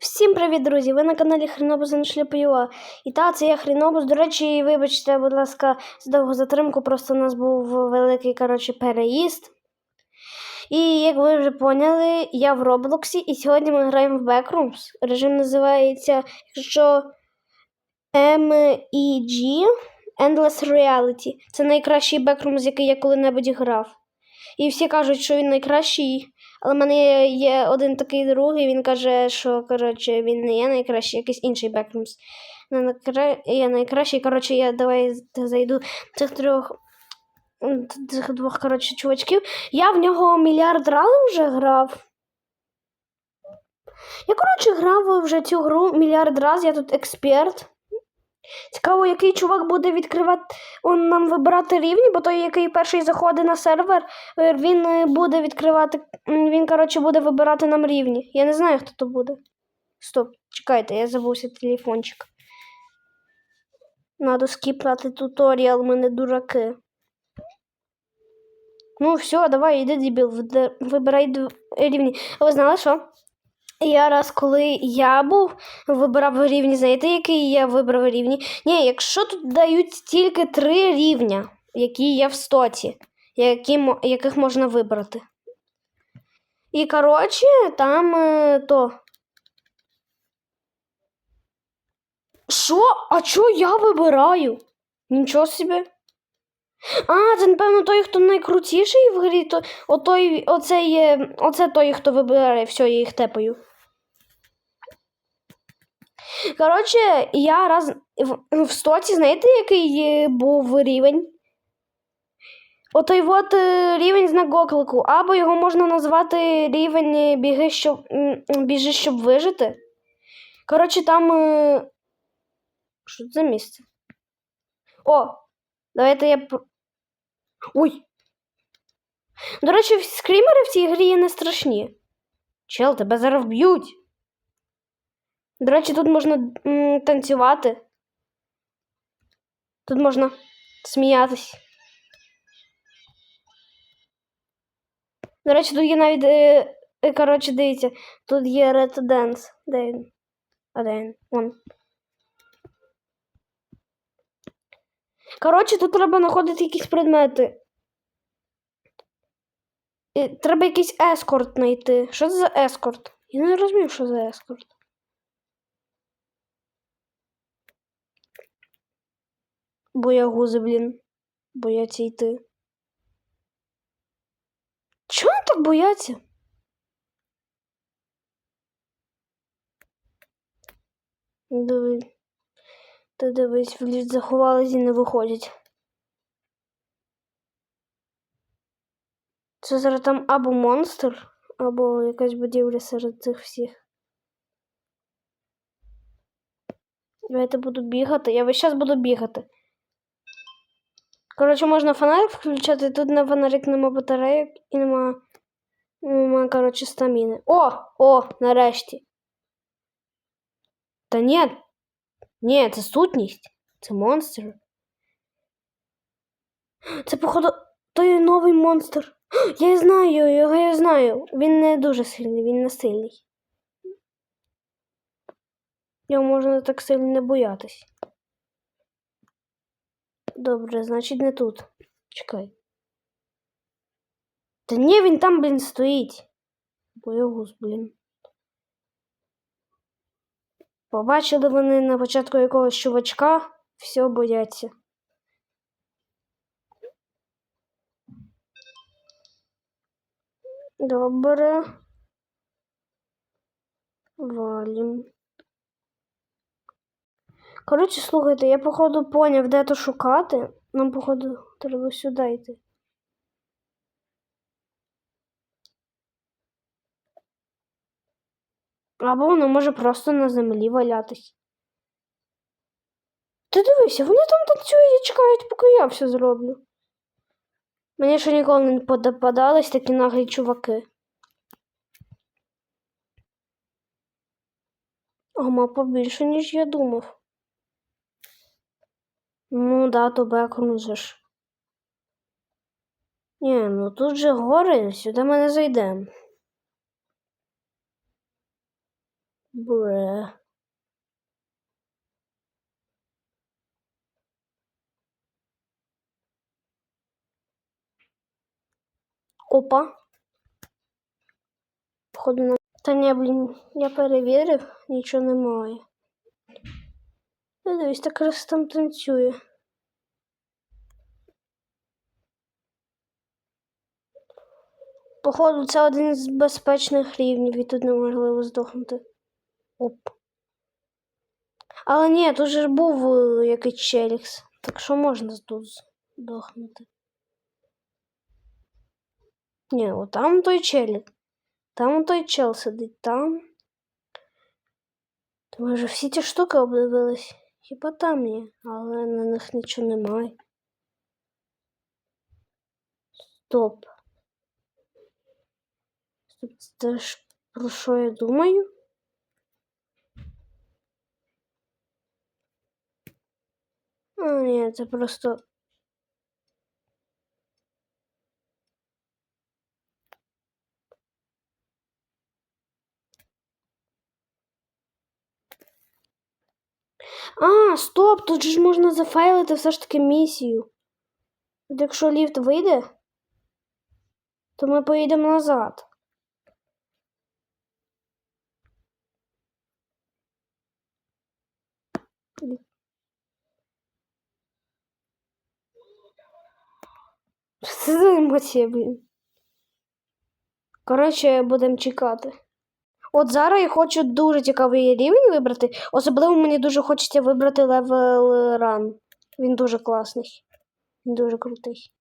Всім привіт, друзі! Ви на каналі Хренобус не шліпаюа. І та, це я Хренобус. До речі, вибачте, будь ласка, за довгу затримку, просто у нас був великий коротше, переїзд. І як ви вже поняли, я в Роблоксі, і сьогодні ми граємо в Backrooms. Режим називається, якщо MEG Endless Reality. Це найкращий Backrooms, який я коли-небудь грав. І всі кажуть, що він найкращий. Але в мене є, один такий другий, він каже, що коротше, він не є найкращий, якийсь інший Бекрумс. Є найкращий. Коротше, я давай зайду цих трьох цих двох коротше, чувачків. Я в нього мільярд разів вже грав. Я, коротше, грав вже цю гру мільярд разів, я тут експерт. Цікаво, який чувак буде відкривати он, нам вибирати рівні, бо той, який перший заходить на сервер, е, він е, буде відкривати. Він, коротше, буде вибирати нам рівні. Я не знаю, хто то буде. Стоп, чекайте, я забувся телефончик. Надо скіпати туторіал, ми не дураки. Ну, все, давай, йди, дебіл, вибирай рівні. Ви знали, що? Я раз, коли я був, вибирав рівні, знаєте, який я вибрав рівні? Ні, якщо тут дають тільки три рівня, які є в стоці, які, яких можна вибрати. І, коротше, там е, то. Що? А що я вибираю? Нічого собі. А, це, напевно, той, хто найкрутіший в грі, то отой, оце, є, оце той, хто вибирає, все, я їх тепаю. Коротше, я раз в, в стоці, знаєте, який був рівень? Отой от е, рівень знак оклику, або його можна назвати рівень е, біги, щоб, біжи, щоб вижити. Коротше, там. е, Що це за місце? О! Давайте я. Ой! До речі, скрімери в цій грі не страшні. Чел, тебе зараз вб'ють. До речі, тут можна м, танцювати. Тут можна сміятись. До речі, тут є навіть. Е, е, коротше, дивіться, тут є Red Dance. Де він? А де він? Вон. Коротше, тут треба знаходити якісь предмети. І треба якийсь ескорт знайти. Що це за ескорт? Я не розумію, що за ескорт. Боягузи, блін. Бояться йти. Чого вони так бояться? Диви. Та дивись, в ліс заховались і не виходять. Це зараз там або монстр, або якась будівля серед цих всіх. Давайте буду бігати. Я весь час буду бігати. Коротше, можна фонарик включати, тут на фонарик нема батарейок і нема, нема коротше, стаміни. О! О, нарешті. Та ні. Ні, це сутність. Це монстр. Це, походу, той новий монстр. Я знаю, його я знаю. Він не дуже сильний, він не сильний. Його можна так сильно не боятись. Добре, значить не тут. Чекай. Та ні, він там, блін, стоїть. Боягуз, блін. Побачили вони на початку якогось чувачка, все бояться. Добре. Валім. Коротше, слухайте, я, походу, поняв, де то шукати. Нам, походу, треба сюди йти. Або воно може просто на землі валятись. Ти дивися, вони там танцюють і чекають, поки я все зроблю. Мені ще ніколи не попадались такі наглі чуваки. А мапа більше, ніж я думав. Ну да, то бекрум же ж. Ні, ну тут же гори, сюди ми не зайдемо. Бре. Опа. Походу на. Та ні, блін, я перевірив, нічого немає. Ну, дивись, так раз там танцює. Походу, це один з безпечних рівнів, і тут неможливо здохнути. Оп. Але ні, тут же був е, якийсь челікс. Так що можна тут здохнути. Ні, от там той челік. Там той чел сидить, там. То ми вже всі ті штуки обдивились. Хіба там є, але на них нічого немає. Стоп. Стоп, це ж про що я думаю? А, ні, це просто. А, стоп, тут же ж можна зафайлити все ж таки місію. От якщо ліфт вийде, то ми поїдемо назад. Емоція, блін? Коротше, будемо чекати. От зараз я хочу дуже цікавий рівень вибрати. Особливо мені дуже хочеться вибрати левел ран. Він дуже класний. Він дуже крутий.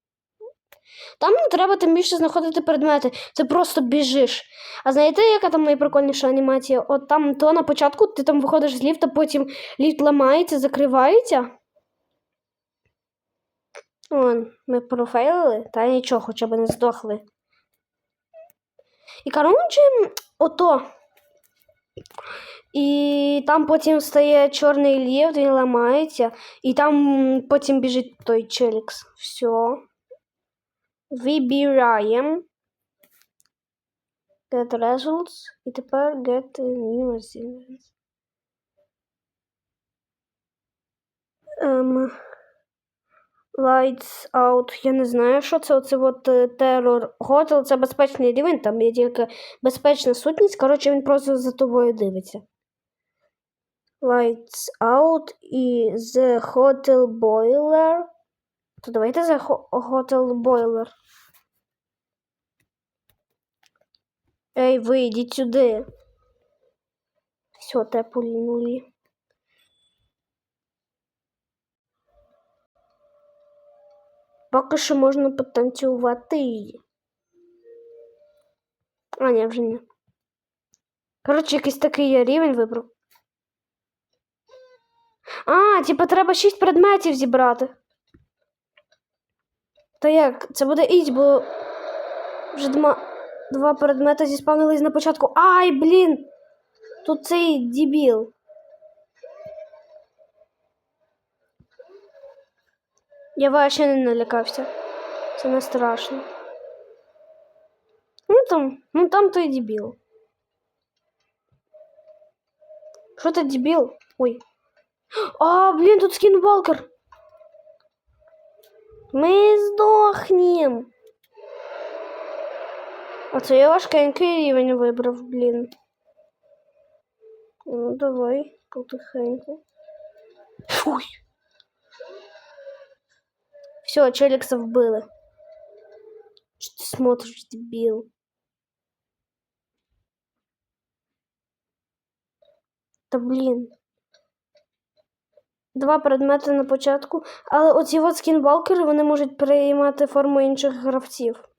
Там не треба тим більше знаходити предмети. Ти просто біжиш. А знаєте, яка там найприкольніша анімація? От там то на початку ти там виходиш з ліфта, потім ліфт ламається, закривається. Вон, ми профейлили, та нічого, хоча б не здохли. І коротше, ото. І там потім стає чорний лів, він ламається, і там потім біжить той челікс. Все. Вибираємо. Get results. І тепер get new results. Ем, Lights out. Я не знаю, що це. Оце от терор готел. Це безпечний рівень, там є тільки безпечна сутність. Коротше, він просто за тобою дивиться. Lights out і The Hotel Boiler. То давайте The Hotel Boiler. Ей, ви сюди. Все, теплі нулі. Поки що можна потанцювати. А, ні, вже ні. Коротше, якийсь такий я рівень вибрав. А, типа треба шість предметів зібрати. Та як? Це буде іть, бо вже два, два предмети зіспавнились на початку. Ай, блін! Тут цей дебіл. Я вообще не налякався. Це не страшно. Ну там, ну там той дебіл. Що ти дебіл? Ой. А, блін, тут скінвалкер. Ми здохнем. А це я важкенький рівень вибрав, блін. Ну, давай, потихеньку. Фуй. Все, Челикса вбили. Что ты смотришь, дебил? Та блін. Два предмети на початку, але оці от скінвалкери вони можуть приймати форму інших гравців.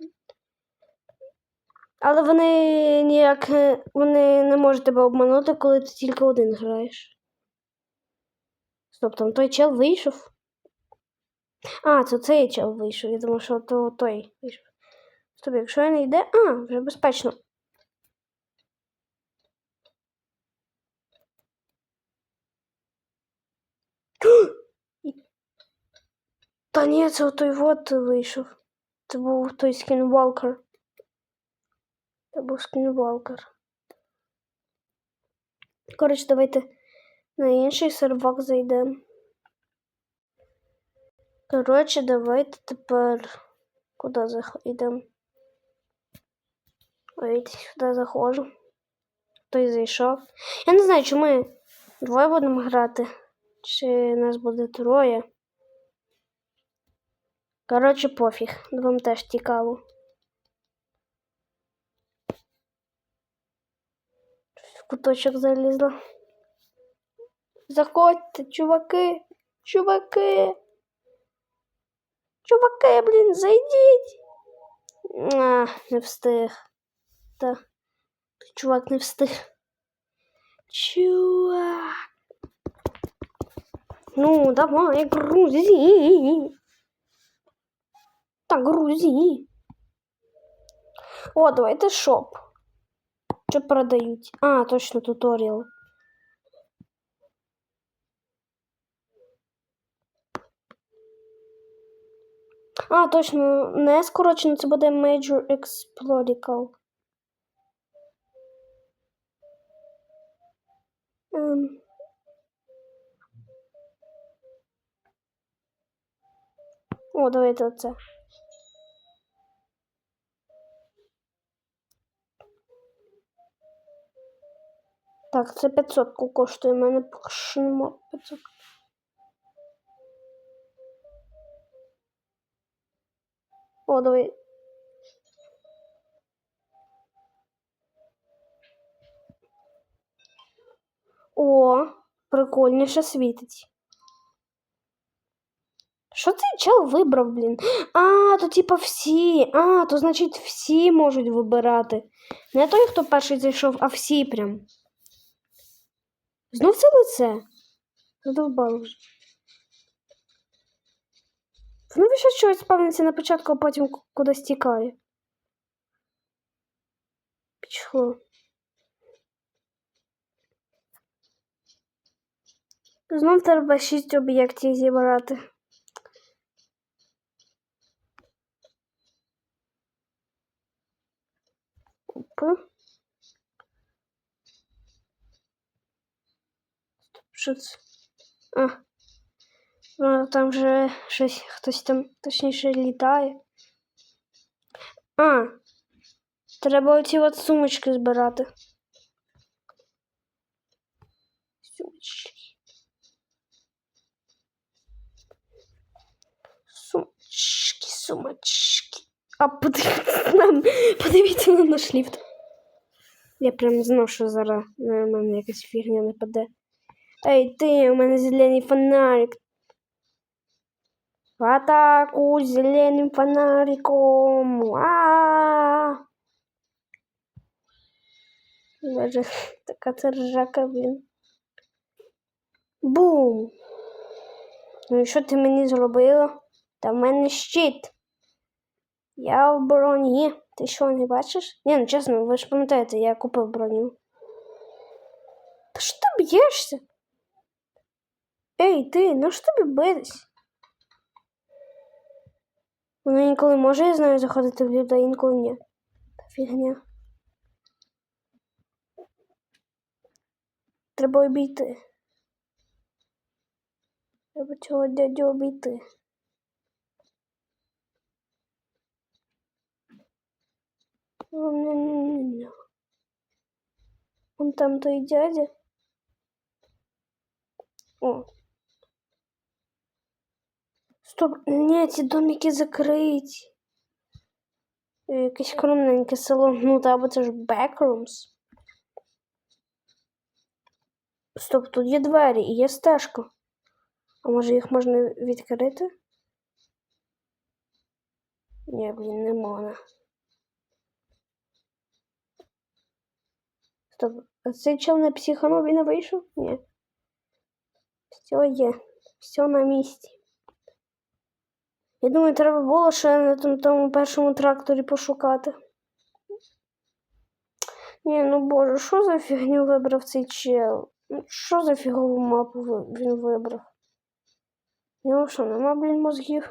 Але вони ніяк вони не можуть тебе обманути, коли ти тільки один граєш. Стоп, там той чел вийшов. А, це цей чел вийшов. Я думав, що то той вийшов. Стоп, якщо не йде... А, вже безпечно. Та ні, це той вот вийшов. Це був той скінвалкер. Це був скінвалкер. Коротше, давайте на інший сервак зайдемо. Коротше, давайте тепер куди зайдемо? Ой, сюди заходжу. Той зайшов. Я не знаю, чи ми двоє будемо грати, чи нас буде троє. Коротше, пофіг. Вам теж цікаво. В куточок залізла. Заходьте, чуваки, чуваки. Чуваки, блін, зайдіть. А, не встиг. Та. Чувак не встиг. Чувак. Ну, давай, грузи. Так, грузи. О, давайте шоп. Що продають? А, точно, туторіал. А, точно, не скорочено, це буде Major Explodical. Ем. О, давайте оце. Так, це 500 коштує. У мене нема 500. О. О, прикольніше світить. Що цей чел вибрав, блін? А, то типа всі. А, то значить всі можуть вибирати. Не той, хто перший зайшов, а всі прям. Знов це лице. Задовбало вже. Ну, ви щось спавниться на початку, а потім ку- кудись тікає. Пічло. Знов треба шість об'єктів зібрати. Опа. Що це? А. Там же щось хтось там точніше літає. А. Треба оці от сумочки збирати. Сумочки. Сумочки, сумочки. А подивіться подивіться на наш ліфт. Я прям знав, що зараз на мене якась фігня нападе. Ей, ти, у мене зелений фонарик. В атаку з зеленим фонариком. А. Даже така це ржака, блін. Бум. Ну і що ти мені зробила? Та в мене щит. Я в броні. Ти що, не бачиш? Ні, ну чесно, ви ж пам'ятаєте, я купив броню. Та що ти б'єшся? Ей, ти, ну що тобі битись? Вона інколи може, я знаю, заходити в а інколи ні. Та фігня. Треба обійти. Треба цього дядю обійти. Ну. Вон там той дядя. О. Стоп, ні, ці домики закриті. Е, Якесь скромненьке село. Ну, та бо це ж Backrooms. Стоп, тут є двері і є стежка. А може їх можна відкрити? Ні, блін, не можна. Стоп, а цей чел не психанув і не вийшов? Ні. Все є. Все на місці. Я думаю, треба було ще на тому, тому першому тракторі пошукати. Ні, ну боже, що за фігню вибрав цей чел? Ну, Що за фігову мапу він вибрав? У нього що, нема, блін, мозгів?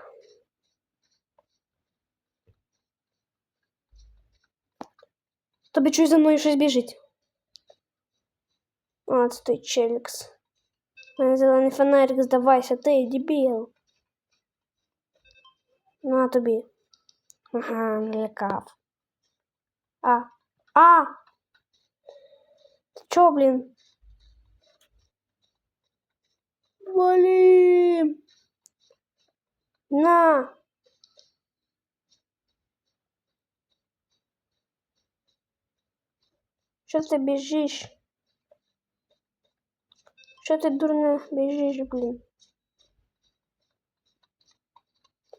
Тобі чуй за мною щось біжить. А, це той челікс. Зелений фонарик, здавайся, ти дебіл. На тобі. Ага, налякав. А. А! Ти чо, блін? Блін. На. Що ти біжиш? Що ти дурне біжиш, блін?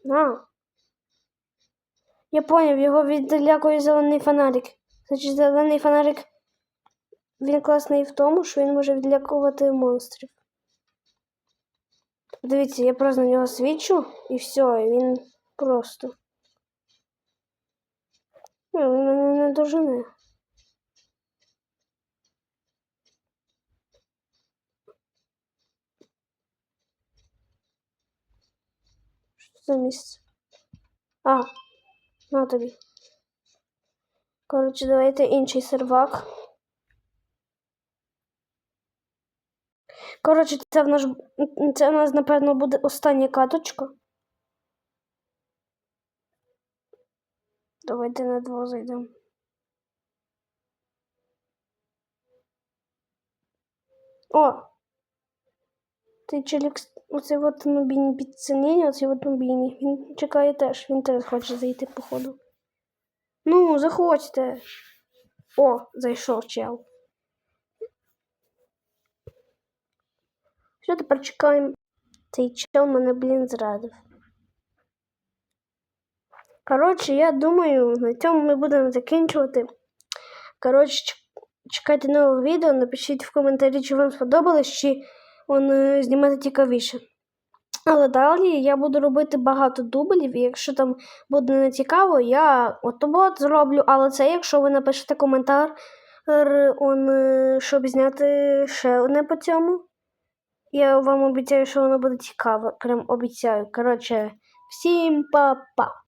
На. Я поняв, його відлякує зелений фонарик. Значить, зелений фонарик він класний в тому, що він може відлякувати монстрів. Дивіться, я просто на нього свічу і все, і він просто. Він мене не дожене. Що це місце? А, на тобі. Коротше, давайте інший сервак. Коротше, це в наш це в нас, напевно, буде остання каточка. Давайте на двох зайдемо. О! Цей челік, оцей от мобільний підцінення, оцей от мобільний. Він чекає теж, він теж хоче зайти, походу. Ну, заходьте. О, зайшов чел. Що тепер чекаємо? Цей чел мене, блін, зрадив. Коротше, я думаю, на цьому ми будемо закінчувати. Коротше, чекайте нового відео, напишіть в коментарі, чи вам сподобалось, чи он е, знімати цікавіше. Але далі я буду робити багато дублів, і якщо там буде не цікаво, я от зроблю. Але це якщо ви напишете коментар, он, е, щоб зняти ще одне по цьому. Я вам обіцяю, що воно буде цікаво. Прям обіцяю. Коротше, всім па-па!